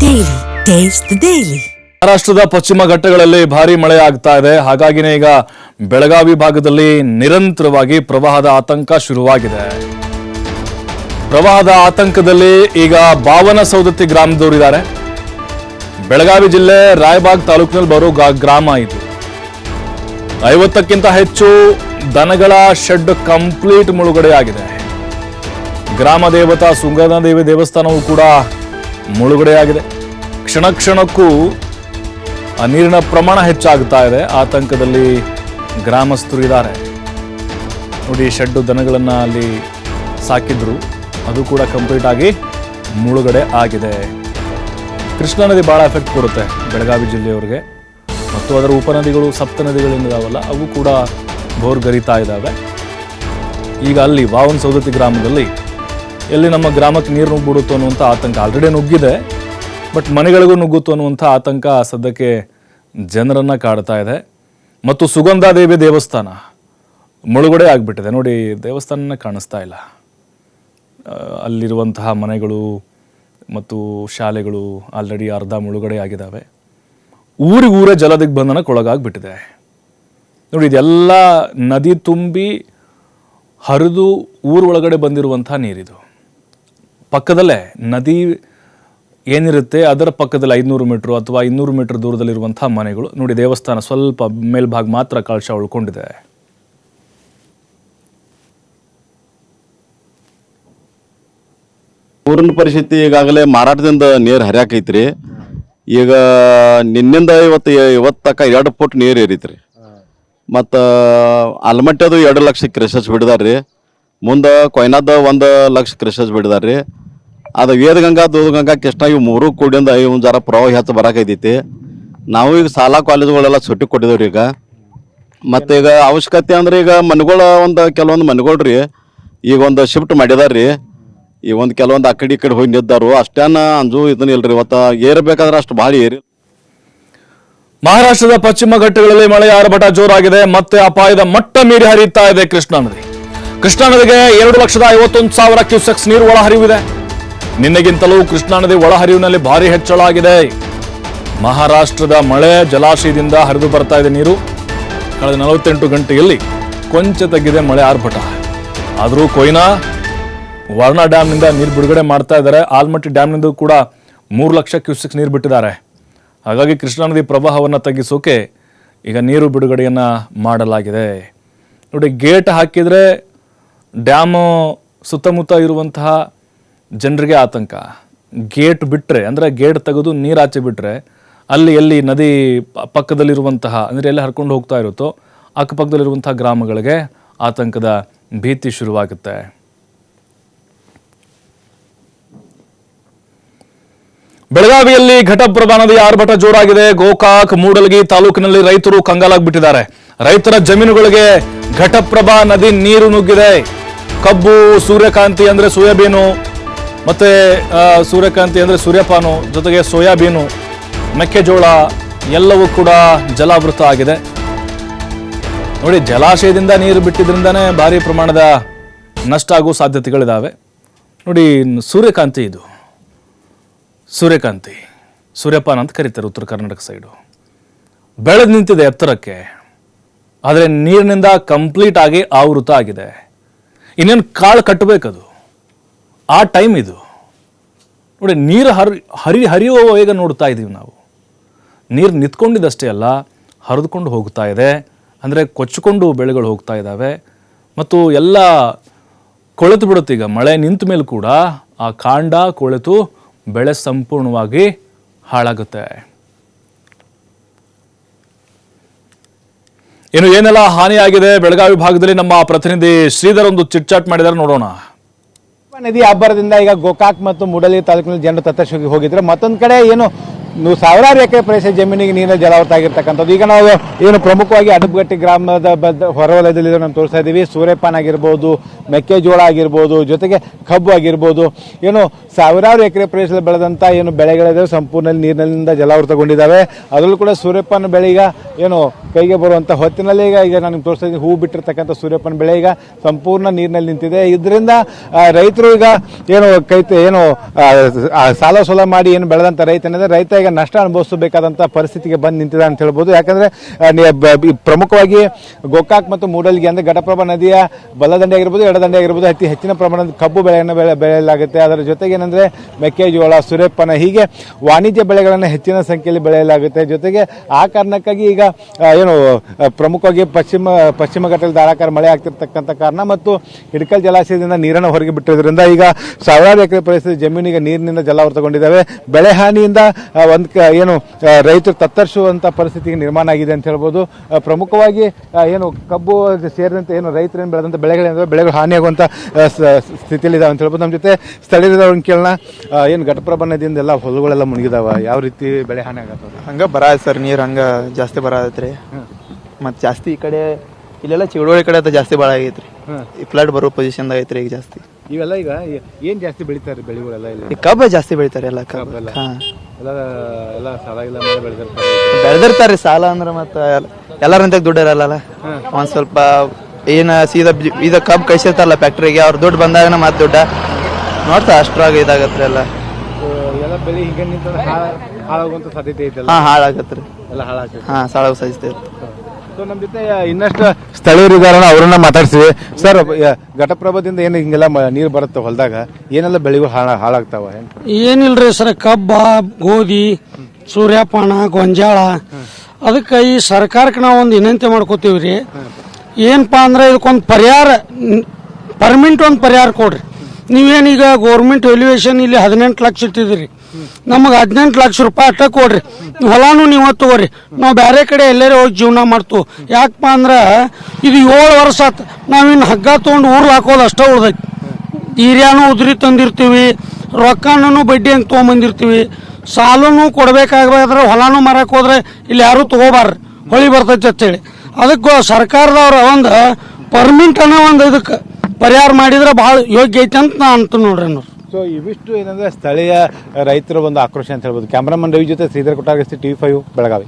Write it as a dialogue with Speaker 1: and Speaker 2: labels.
Speaker 1: Daily. Taste daily.
Speaker 2: ಮಹಾರಾಷ್ಟ್ರದ ಪಶ್ಚಿಮ ಘಟ್ಟಗಳಲ್ಲಿ ಭಾರಿ ಮಳೆ ಆಗ್ತಾ ಇದೆ ಹಾಗಾಗಿನೇ ಈಗ ಬೆಳಗಾವಿ ಭಾಗದಲ್ಲಿ ನಿರಂತರವಾಗಿ ಪ್ರವಾಹದ ಆತಂಕ ಶುರುವಾಗಿದೆ ಪ್ರವಾಹದ ಆತಂಕದಲ್ಲಿ ಈಗ ಬಾವನ ಸೌದತ್ತಿ ಗ್ರಾಮದವರಿದ್ದಾರೆ ಬೆಳಗಾವಿ ಜಿಲ್ಲೆ ರಾಯಬಾಗ್ ತಾಲೂಕಿನಲ್ಲಿ ಬರೋ ಗ್ರಾಮ ಇದು ಐವತ್ತಕ್ಕಿಂತ ಹೆಚ್ಚು ದನಗಳ ಶೆಡ್ ಕಂಪ್ಲೀಟ್ ಮುಳುಗಡೆಯಾಗಿದೆ ಗ್ರಾಮ ದೇವತಾ ಸುಂಗನ ದೇವಿ ದೇವಸ್ಥಾನವೂ ಕೂಡ ಮುಳುಗಡೆಯಾಗಿದೆ. ಕ್ಷಣ ಕ್ಷಣಕ್ಕೂ ಆ ನೀರಿನ ಪ್ರಮಾಣ ಹೆಚ್ಚಾಗ್ತಾ ಇದೆ. ಆತಂಕದಲ್ಲಿ ಗ್ರಾಮಸ್ಥರು ಇದ್ದಾರೆ. ನೋಡಿ, ಶೆಡ್ಡು ದನಗಳನ್ನು ಅಲ್ಲಿ ಸಾಕಿದ್ರು. ಅದು ಕೂಡ ಕಂಪ್ಲೀಟ್ ಆಗಿ ಮುಳುಗಡೆ ಆಗಿದೆ. ಕೃಷ್ಣಾ ನದಿ ಭಾಳ ಎಫೆಕ್ಟ್ ಕೊಡುತ್ತೆ ಬೆಳಗಾವಿ ಜಿಲ್ಲೆಯವ್ರಿಗೆ. ಮತ್ತು ಅದರ ಉಪನದಿಗಳು ಸಪ್ತ ನದಿಗಳಿಂದಾವಲ್ಲ, ಅವು ಕೂಡ ಬೋರ್ಗರಿತಾ ಇದ್ದಾವೆ. ಈಗ ಅಲ್ಲಿ ವಾವನ್ ಸೌದತ್ತಿ ಗ್ರಾಮದಲ್ಲಿ ಎಲ್ಲಿ ನಮ್ಮ ಗ್ರಾಮಕ್ಕೆ ನೀರು ನುಗ್ಗಿಬಿಡುತ್ತೆ ಅನ್ನುವಂಥ ಆತಂಕ ಆಲ್ರೆಡಿ ನುಗ್ಗಿದೆ. ಬಟ್ ಮನೆಗಳಿಗೂ ನುಗ್ಗುತ್ತೆ ಅನ್ನುವಂಥ ಆತಂಕ ಸದ್ಯಕ್ಕೆ ಜನರನ್ನು ಕಾಡ್ತಾ ಇದೆ. ಮತ್ತು ಸುಗಂಧಾದೇವಿ ದೇವಸ್ಥಾನ ಮುಳುಗಡೆ ಆಗಿಬಿಟ್ಟಿದೆ. ನೋಡಿ, ದೇವಸ್ಥಾನನೇ ಕಾಣಿಸ್ತಾ ಇಲ್ಲ. ಅಲ್ಲಿರುವಂತಹ ಮನೆಗಳು ಮತ್ತು ಶಾಲೆಗಳು ಆಲ್ರೆಡಿ ಅರ್ಧ ಮುಳುಗಡೆ ಆಗಿದ್ದಾವೆ. ಊರಿಗೂರೇ ಜಲದಿಗ್ಬಂಧನಕ್ಕೊಳಗಾಗ್ಬಿಟ್ಟಿದೆ ನೋಡಿ, ಇದೆಲ್ಲ ನದಿ ತುಂಬಿ ಹರಿದು ಊರೊಳಗಡೆ ಬಂದಿರುವಂಥ ನೀರಿದು. ಪಕ್ಕದಲ್ಲೇ ನದಿ ಏನಿರುತ್ತೆ ಅದರ ಪಕ್ಕದಲ್ಲಿ ಐದುನೂರು ಮೀಟ್ರು ಅಥವಾ ಇನ್ನೂರು ಮೀಟರ್ ದೂರದಲ್ಲಿರುವಂಥ ಮನೆಗಳು. ನೋಡಿ ದೇವಸ್ಥಾನ ಸ್ವಲ್ಪ ಮೇಲ್ಭಾಗ ಮಾತ್ರ ಕಳಶ ಉಳ್ಕೊಂಡಿದೆ.
Speaker 3: ಊರಿನ ಪರಿಸ್ಥಿತಿ ಈಗಾಗಲೇ ಮಾರಾಟದಿಂದ ನೀರು ಹರಿಯಾಕೈತ್ರಿ. ಈಗ ನಿನ್ನಿಂದ ಇವತ್ತು ಇವತ್ತಕ್ಕ ಎರಡು ಫುಟ್ ನೀರು ಏರಿತ್ರಿ. ಮತ್ತು ಅಲ್ಮಟ್ಟದು ಎರಡು ಲಕ್ಷ ಕ್ರೆಷಸ್ ಬಿಡಿದಾರ್ರಿ. ಮುಂದೆ ಕೊಯ್ನಾದ ಒಂದು ಲಕ್ಷ ಕ್ರಿಶಸ್ ಬಿಡಿದಾರೆ ರೀ ಅದು ವೇದಗಂಗಾ ದೂದಗಂಗಾ ಕೃಷ್ಣ ಇವು ಮೂರು ಕೂಡಿಂದ ಇವ್ ಜರ ಪ್ರವಾಹ ಹೆಚ್ಚು ಬರಕೈತಿ ನಾವು ಈಗ ಶಾಲಾ ಕಾಲೇಜುಗಳೆಲ್ಲ ಸುಟ್ಟಿ ಕೊಟ್ಟಿದ್ದೇವ್ರಿ ಈಗ. ಮತ್ತು ಈಗ ಅವಶ್ಯಕತೆ ಅಂದ್ರೆ ಈಗ ಮನೆಗಳ ಒಂದು ಕೆಲವೊಂದು ಮನೆಗಳ್ರಿ, ಈಗ ಒಂದು ಶಿಫ್ಟ್ ಮಾಡಿದಾರ್ರಿ. ಈ ಒಂದು ಕೆಲವೊಂದು ಆ ಕಡೆ ಈ ಕಡೆ ಹೋಗಿ ನಿದ್ದಾರು ಅಷ್ಟೇನ ಅಂಜು ಇದನ್ನ ಇಲ್ರಿ. ಇವತ್ತು ಏರ್ಬೇಕಾದ್ರೆ ಅಷ್ಟು ಭಾಳ ಏರಿ
Speaker 2: ಮಹಾರಾಷ್ಟ್ರದ ಪಶ್ಚಿಮ ಘಟ್ಟಗಳಲ್ಲಿ ಮಳೆ ಆರ್ಭಟ ಜೋರಾಗಿದೆ. ಮತ್ತೆ ಅಪಾಯದ ಮಟ್ಟ ಮೀರಿ ಹರಿಯುತ್ತಾ ಇದೆ ಕೃಷ್ಣಾ ನದಿ. ಕೃಷ್ಣಾ ನದಿಗೆ ಎರಡು ಲಕ್ಷದ ಐವತ್ತೊಂದು ಸಾವಿರ ಕ್ಯೂಸೆಕ್ಸ್ ನೀರು ಒಳಹರಿವಿದೆ. ನಿನ್ನೆಗಿಂತಲೂ ಕೃಷ್ಣಾ ನದಿ ಒಳಹರಿವಿನಲ್ಲಿ ಭಾರಿ ಹೆಚ್ಚಳ ಆಗಿದೆ. ಮಹಾರಾಷ್ಟ್ರದ ಮಳೆ ಜಲಾಶಯದಿಂದ ಹರಿದು ಬರ್ತಾ ಇದೆ ನೀರು. ಕಳೆದ ನಲವತ್ತೆಂಟು ಗಂಟೆಯಲ್ಲಿ ಕೊಂಚ ತಗ್ಗಿದೆ ಮಳೆ ಆರ್ಭಟ. ಆದರೂ ಕೊಯ್ನಾ, ವರ್ಣಾ ಡ್ಯಾಮ್ನಿಂದ ನೀರು ಬಿಡುಗಡೆ ಮಾಡ್ತಾ ಇದ್ದಾರೆ. ಆಲ್ಮಟ್ಟಿ ಡ್ಯಾಮ್ನಿಂದ ಕೂಡ ಮೂರು ಲಕ್ಷ ಕ್ಯೂಸೆಕ್ಸ್ ನೀರು ಬಿಟ್ಟಿದ್ದಾರೆ. ಹಾಗಾಗಿ ಕೃಷ್ಣಾ ನದಿ ಪ್ರವಾಹವನ್ನು ತಗ್ಗಿಸೋಕೆ ಈಗ ನೀರು ಬಿಡುಗಡೆಯನ್ನು ಮಾಡಲಾಗಿದೆ. ನೋಡಿ, ಗೇಟ್ ಹಾಕಿದರೆ ಡ್ಯಾಮು ಸುತ್ತಮುತ್ತ ಇರುವಂತಹ ಜನರಿಗೆ ಆತಂಕ. ಗೇಟ್ ಬಿಟ್ಟರೆ ಅಂದರೆ ಗೇಟ್ ತೆಗೆದು ನೀರು ಆಚೆ ಬಿಟ್ಟರೆ ಅಲ್ಲಿ ಎಲ್ಲಿ ನದಿ ಪಕ್ಕದಲ್ಲಿರುವಂತಹ, ಅಂದರೆ ಎಲ್ಲಿ ಹರ್ಕೊಂಡು ಹೋಗ್ತಾ ಇರುತ್ತೋ, ಅಕ್ಕಪಕ್ಕದಲ್ಲಿರುವಂತಹ ಗ್ರಾಮಗಳಿಗೆ ಆತಂಕದ ಭೀತಿ ಶುರುವಾಗುತ್ತೆ. ಬೆಳಗಾವಿಯಲ್ಲಿ ಘಟಪ್ರಭಾ ನದಿ ಆರ್ಭಟ ಜೋರಾಗಿದೆ. ಗೋಕಾಕ್, ಮೂಡಲಗಿ ತಾಲೂಕಿನಲ್ಲಿ ರೈತರು ಕಂಗಾಲಾಗ್ಬಿಟ್ಟಿದ್ದಾರೆ. ರೈತರ ಜಮೀನುಗಳಿಗೆ ಘಟಪ್ರಭಾ ನದಿ ನೀರು ನುಗ್ಗಿದೆ. ಕಬ್ಬು, ಸೂರ್ಯಕಾಂತಿ ಅಂದರೆ ಸೋಯಾಬೀನು, ಮತ್ತು ಸೂರ್ಯಕಾಂತಿ ಅಂದರೆ ಸೂರ್ಯಪಾನು, ಜೊತೆಗೆ ಸೋಯಾಬೀನು, ಮೆಕ್ಕೆಜೋಳ, ಎಲ್ಲವೂ ಕೂಡ ಜಲಾವೃತ ಆಗಿದೆ. ನೋಡಿ, ಜಲಾಶಯದಿಂದ ನೀರು ಬಿಟ್ಟಿದ್ರಿಂದನೇ ಭಾರಿ ಪ್ರಮಾಣದ ನಷ್ಟ ಆಗುವ ಸಾಧ್ಯತೆಗಳಿದ್ದಾವೆ ನೋಡಿ, ಸೂರ್ಯಕಾಂತಿ ಇದು. ಸೂರ್ಯಕಾಂತಿ, ಸೂರ್ಯಪಾನ ಅಂತ ಕರೀತಾರೆ ಉತ್ತರ ಕರ್ನಾಟಕ ಸೈಡು. ಬೆಳೆದು ನಿಂತಿದೆ ಎತ್ತರಕ್ಕೆ, ಆದರೆ ನೀರಿನಿಂದ ಕಂಪ್ಲೀಟ್ ಆಗಿ ಆವೃತ ಆಗಿದೆ. ಇನ್ನೇನು ಕಾಳು ಕಟ್ಟಬೇಕದು? ಆ ಟೈಮ್ ಇದು. ನೋಡಿ, ನೀರು ಹರಿ ಹರಿ, ಹರಿಯುವ ವೇಗ ನೋಡ್ತಾ ಇದ್ದೀವಿ ನಾವು. ನೀರು ನಿಂತ್ಕೊಂಡಿದ್ದಷ್ಟೇ ಅಲ್ಲ, ಹರಿದುಕೊಂಡು ಹೋಗ್ತಾ ಇದೆ. ಅಂದರೆ ಕೊಚ್ಚಿಕೊಂಡು ಬೆಳೆಗಳು ಹೋಗ್ತಾ ಇದ್ದಾವೆ ಮತ್ತು ಎಲ್ಲ ಕೊಳೆತು ಬಿಡುತ್ತೆ ಈಗ. ಮಳೆ ನಿಂತ ಮೇಲೆ ಕೂಡ ಆ ಕಾಂಡ ಕೊಳೆತು ಬೆಳೆ ಸಂಪೂರ್ಣವಾಗಿ ಹಾಳಾಗುತ್ತೆ. ಇನ್ನು ಏನೆಲ್ಲ ಹಾನಿಯಾಗಿದೆ? ಬೆಳಗಾವಿ ಭಾಗದಲ್ಲಿ ನಮ್ಮ ಪ್ರತಿನಿಧಿ ಶ್ರೀಧರ್ ಒಂದು ಚಿಟ್ಚಾಟ್ ಮಾಡಿದ್ದಾರೆ. ನೋಡೋಣ.
Speaker 4: ನದಿ ಅಬ್ಬರದಿಂದ ಈಗ ಗೋಕಾಕ್ ಮತ್ತು ಮೂಡಲಿ ತಾಲೂಕಿನಲ್ಲಿ ಜನರು ತತ್ತರಿಸಿ ಹೋಗಿದ್ರೆ ಮತ್ತೊಂದು ಕಡೆ ಏನು ಸಾವಿರಾರು ಎಕರೆ ಪ್ರದೇಶ ಜಮೀನಿಗೆ ನೀರಿನ ಜಲಾವೃತ ಆಗಿರ್ತಕ್ಕಂಥದ್ದು. ಈಗ ನಾವು ಏನು ಪ್ರಮುಖವಾಗಿ ಅಡಬಗಟ್ಟಿ ಗ್ರಾಮದ ಬದ್ದ ಹೊರವಲಯದಲ್ಲಿ ನಾವು ತೋರಿಸ್ತಾ ಇದ್ದೀವಿ. ಸೂರ್ಯಪಾನ ಆಗಿರ್ಬೋದು, ಮೆಕ್ಕೆಜೋಳ ಆಗಿರ್ಬೋದು, ಜೊತೆಗೆ ಕಬ್ಬು ಆಗಿರ್ಬೋದು. ಏನು ಸಾವಿರಾರು ಎಕರೆ ಪ್ರದೇಶದಲ್ಲಿ ಬೆಳೆದಂಥ ಏನು ಬೆಳೆಗಳಿದಾವೆ ಸಂಪೂರ್ಣ ನೀರಿನಿಂದ ಜಲಾವೃತಗೊಂಡಿದ್ದಾವೆ. ಅದರಲ್ಲೂ ಕೂಡ ಸೂರ್ಯಪಾನ ಬೆಳೆ ಈಗ ಏನು ಕೈಗೆ ಬರುವಂಥ ಹೊತ್ತಿನಲ್ಲಿ ಈಗ ಈಗ ನಾನು ತೋರಿಸ್ತಾ ಇದ್ದೀನಿ, ಹೂ ಬಿಟ್ಟಿರ್ತಕ್ಕಂಥ ಸೂರ್ಯಪಾನ ಬೆಳೆ ಈಗ ಸಂಪೂರ್ಣ ನೀರಿನಲ್ಲಿ ನಿಂತಿದೆ. ಇದರಿಂದ ರೈತರು ಈಗ ಏನು ಕೈ, ಏನು ಸಾಲ ಸೋಲ ಮಾಡಿ ಏನು ಬೆಳೆದಂಥ ರೈತ ಏನಿದೆ ರೈತ ಈಗ ನಷ್ಟ ಅನುಭವಿಸಬೇಕಾದಂತ ಪರಿಸ್ಥಿತಿಗೆ ಬಂದು ನಿಂತಿದೆ ಅಂತ ಹೇಳ್ಬೋದು. ಯಾಕಂದ್ರೆ ಪ್ರಮುಖವಾಗಿ ಗೋಕಾಕ್ ಮತ್ತು ಮೂಡಲ್ಗಿ ಅಂದ್ರೆ ಘಟಪ್ರಭಾ ನದಿಯ ಬಲದಂಡೆ ಆಗಿರ್ಬೋದು, ಎಡದಂಡೆ ಆಗಿರ್ಬೋದು, ಅತಿ ಹೆಚ್ಚಿನ ಪ್ರಮಾಣದ ಕಬ್ಬು ಬೆಳೆಯನ್ನು ಬೆಳೆ, ಬೆಳೆಯಲಾಗುತ್ತೆ. ಅದರ ಜೊತೆಗೆ ಏನಂದ್ರೆ ಮೆಕ್ಕೆಜೋಳ ಸುರೇಪನ ಹೀಗೆ ವಾಣಿಜ್ಯ ಬೆಳೆಗಳನ್ನು ಹೆಚ್ಚಿನ ಸಂಖ್ಯೆಯಲ್ಲಿ ಬೆಳೆಯಲಾಗುತ್ತೆ. ಜೊತೆಗೆ ಆ ಕಾರಣಕ್ಕಾಗಿ ಈಗ ಏನು ಪ್ರಮುಖವಾಗಿ ಪಶ್ಚಿಮ ಪಶ್ಚಿಮ ಘಟ್ಟದಲ್ಲಿ ಧಾರಾಕಾರ ಮಳೆ ಆಗ್ತಿರ್ತಕ್ಕಂಥ ಕಾರಣ ಮತ್ತು ಹಿಡಕಲ್ ಜಲಾಶಯದಿಂದ ನೀರನ್ನು ಹೊರಗೆ ಬಿಟ್ಟಿರೋದ್ರಿಂದ ಈಗ ಸಾವಿರಾರು ಎಕರೆ ಪ್ರದೇಶದ ಜಮೀನಿಗೆ ನೀರಿನಿಂದ ಜಲಾವೃತಗೊಂಡಿದ್ದಾವೆ. ಬೆಳೆ ಹಾನಿಯಿಂದ ಒಂದು ಏನು ರೈತರು ತತ್ತರಿಸುವಂಥ ಪರಿಸ್ಥಿತಿಗೆ ನಿರ್ಮಾಣ ಆಗಿದೆ ಅಂತ ಹೇಳ್ಬೋದು. ಪ್ರಮುಖವಾಗಿ ಏನು, ಕಬ್ಬು ಸೇರಿದಂತೆ ಏನು ರೈತರೇನು ಬೆಳೆದಂತ ಬೆಳೆಗಳೇನಿದಾವೆ, ಬೆಳೆಗಳು ಹಾನಿಯಾಗುವಂಥ ಸ್ಥಿತಿಯಲ್ಲಿದ್ದಾವೆ ಅಂತ ಹೇಳ್ಬೋದು. ನಮ್ಮ ಜೊತೆ ಸ್ಥಳೀಯರವ್ರನ್ನ ಆ, ಏನು ಘಟಪ್ರಭಾ ನದಿಯಿಂದ ಎಲ್ಲ ಹೊಲಗಳೆಲ್ಲ ಮುಳುಗಿದಾವ ಯಾವ ರೀತಿ ಬೆಳೆ ಹಾನಿ ಆಗತ್ತದ?
Speaker 5: ಹಂಗ ಬರ ಸರ್ ನೀರ್ ಹಂಗ ಜಾಸ್ತಿ ಬರ ಆಗತ್ರಿ ಮತ್ ಜಾಸ್ತಿ ಈ ಕಡೆ ಇಲ್ಲೆಲ್ಲ ಚಿಗಡೋಳಿ ಕಡೆ ಅದು ಜಾಸ್ತಿ ಭಾಳ ಆಗೈತ್ರಿ ಈ ಫ್ಲಡ್ ಬರೋ ಪೊಸಿಷನ್ದಾಗ ಐತ್ರಿ ಈಗ ಜಾಸ್ತಿ.
Speaker 4: ಇವೆಲ್ಲ ಈಗ ಏನ್ ಜಾಸ್ತಿ ಬೆಳಿತಾರೆ ಬೆಳೆಗಳೆಲ್ಲ ಇಲ್ಲಿ?
Speaker 5: ಈ ಕಬ್ಬ ಜಾಸ್ತಿ ಬೆಳಿತಾರೆ ಎಲ್ಲ ಕಬ್ಬ. ಹಾ.
Speaker 4: ಎಲ್ಲ ಎಲ್ಲ ಸಾಲ ಇಲ್ಲ ಬೆಳೆದಿರ್ತಾರೆ.
Speaker 5: ಬೆಳೆದಿರ್ತಾರ್ರಿ ಸಾಲ ಅಂದ್ರ ಮತ್ತ ಎಲ್ಲರಂತ ದುಡ್ಡು ಇರಲ್ಲ ಒಂದ್ ಸ್ವಲ್ಪ ಏನ ಸೀದಾ ಬಿ- ಇದ ಕಬ್ಬ್ ಕಳ್ಸಿರ್ತಾರಲ್ಲ ಫ್ಯಾಕ್ಟ್ರಿಗೆ ಅವ್ರ ದುಡ್ಡು ಬಂದಾಗ ಮತ್ ದುಡ್ಡ ನೋಡ್ತಾ ಅಷ್ಟ್ರಾಗ ಇದಾಗತ್ರಿ ಎಲ್ಲ.
Speaker 4: ಎಲ್ಲ ಬೆಳೆ ಹಿಂಗೆ ನಿಂತಂದ್ರೆ ಹಾಳಾಗುವಂತ ಸಾಧ್ಯತೆ ಐತಲ್ಲ?
Speaker 5: ಹಾ ಹಾಳಾಗತ್ರಿ
Speaker 4: ಎಲ್ಲ ಹಾಳಾಗ್ತದೆ
Speaker 5: ಹಾ ಸಾಳಾಗ ಸಹಿಸ್ತೇವೆ
Speaker 4: ಸೊ ನಮ್ಮ ಜೊತೆ ಇನ್ನಷ್ಟು ಸ್ಥಳೀಯರು ಇದಾರಣ ಅವರನ್ನ ಮಾತಾಡ್ತೀವಿ ಸರ್ ಘಟಪ್ರಭದಿಂದ ಏನು ಹಿಂಗೆಲ್ಲ ಮ- ನೀರು ಬರುತ್ತೆ ಹೊಲದಾಗ? ಏನೆಲ್ಲ ಬೆಳೆಗಳು ಹಾಳ ಹಾಳಾಗ್ತಾವ ಏನಿಲ್ಲ
Speaker 6: ಏನಿಲ್ರಿ ಸರ್ ಕಬ್ಬ ಗೋಧಿ ಸೂರ್ಯಪಾನ ಗೊಂಜಾಳ. ಅದಕ್ಕೆ ಈ ಸರ್ಕಾರಕ್ಕೆ ನಾವು ಒಂದು ವಿನಂತಿ ಮಾಡ್ಕೋತೀವ್ರಿ. ಏನಪ್ಪಾ ಅಂದ್ರೆ ಇದಕ್ಕೊಂದು ಪರಿಹಾರ ಪರ್ಮಿಂಟ್ ಒಂದು ಪರಿಹಾರ ಕೊಡ್ರಿ. ನೀವೇನೀಗ ಗೌರ್ಮೆಂಟ್ ವ್ಯಾಲ್ಯೂಯೇಷನ್ ಇಲ್ಲಿ ಹದಿನೆಂಟು ಲಕ್ಷ ಇಟ್ಟಿದ್ದೀರಿ. ನಮಗೆ ಹದಿನೆಂಟು ಲಕ್ಷ ರೂಪಾಯಿ ಅಟ್ಟ ಕೊಡ್ರಿ. ಹೊಲಾನು ನೀವು ತಗೋರಿ ನಾವು ಬೇರೆ ಕಡೆ ಎಲ್ಲರೂ ಹೋಗಿ ಜೀವನ ಮಾಡ್ತು. ಯಾಕಪ್ಪ ಅಂದ್ರೆ ಇದು ಏಳು ವರ್ಷ ಆತು. ನಾವಿನ್ನು ಹಗ್ಗ ತೊಗೊಂಡು ಊರು ಹಾಕೋದು ಅಷ್ಟೇ ಉಳ್ದೈತಿ. ಈರ್ಯಾನು ಉದ್ರಿ ತಂದಿರ್ತೀವಿ. ರೊಕ್ಕನೂ ಬಡ್ಡಿ ಹಂಗೆ ತೊಗೊಂಬಂದಿರ್ತೀವಿ. ಸಾಲನು ಕೊಡಬೇಕಾಗ್ಬೇಕಾದ್ರೆ ಹೊಲಾನು ಮಾರಕ್ಕೆ ಹೋದ್ರೆ ಇಲ್ಲಿ ಯಾರು ತಗೋಬಾರ್ರಿ. ಹೊಳಿ ಬರ್ತೈತಿ ಅಂತೇಳಿ. ಅದಕ್ಕೆ ಸರ್ಕಾರದವ್ರ ಒಂದು ಪರ್ಮಿಂಟ್ ಅನ್ನೋ ಒಂದು ಇದಕ್ಕೆ ಪರಿಹಾರ ಮಾಡಿದ್ರೆ ಭಾಳ ಯೋಗ್ಯ ಐತೆ ಅಂತ ನಾ ಅಂತ ನೋಡ್ರಿ
Speaker 4: ಸೊ ಇವಿಷ್ಟು ಏನಂದ್ರೆ ಸ್ಥಳೀಯ ರೈತರ ಒಂದು ಆಕ್ರೋಶ ಅಂತ ಹೇಳ್ಬೋದು. ಕ್ಯಾಮ್ರಾಮನ್ ರವಿ ಜೊತೆ ಶ್ರೀಧರ್ ಕೊಟ್ಟಾಗಸ್ತಿ ಟಿವಿ ಫೈವ್ ಬೆಳಗಾವಿ.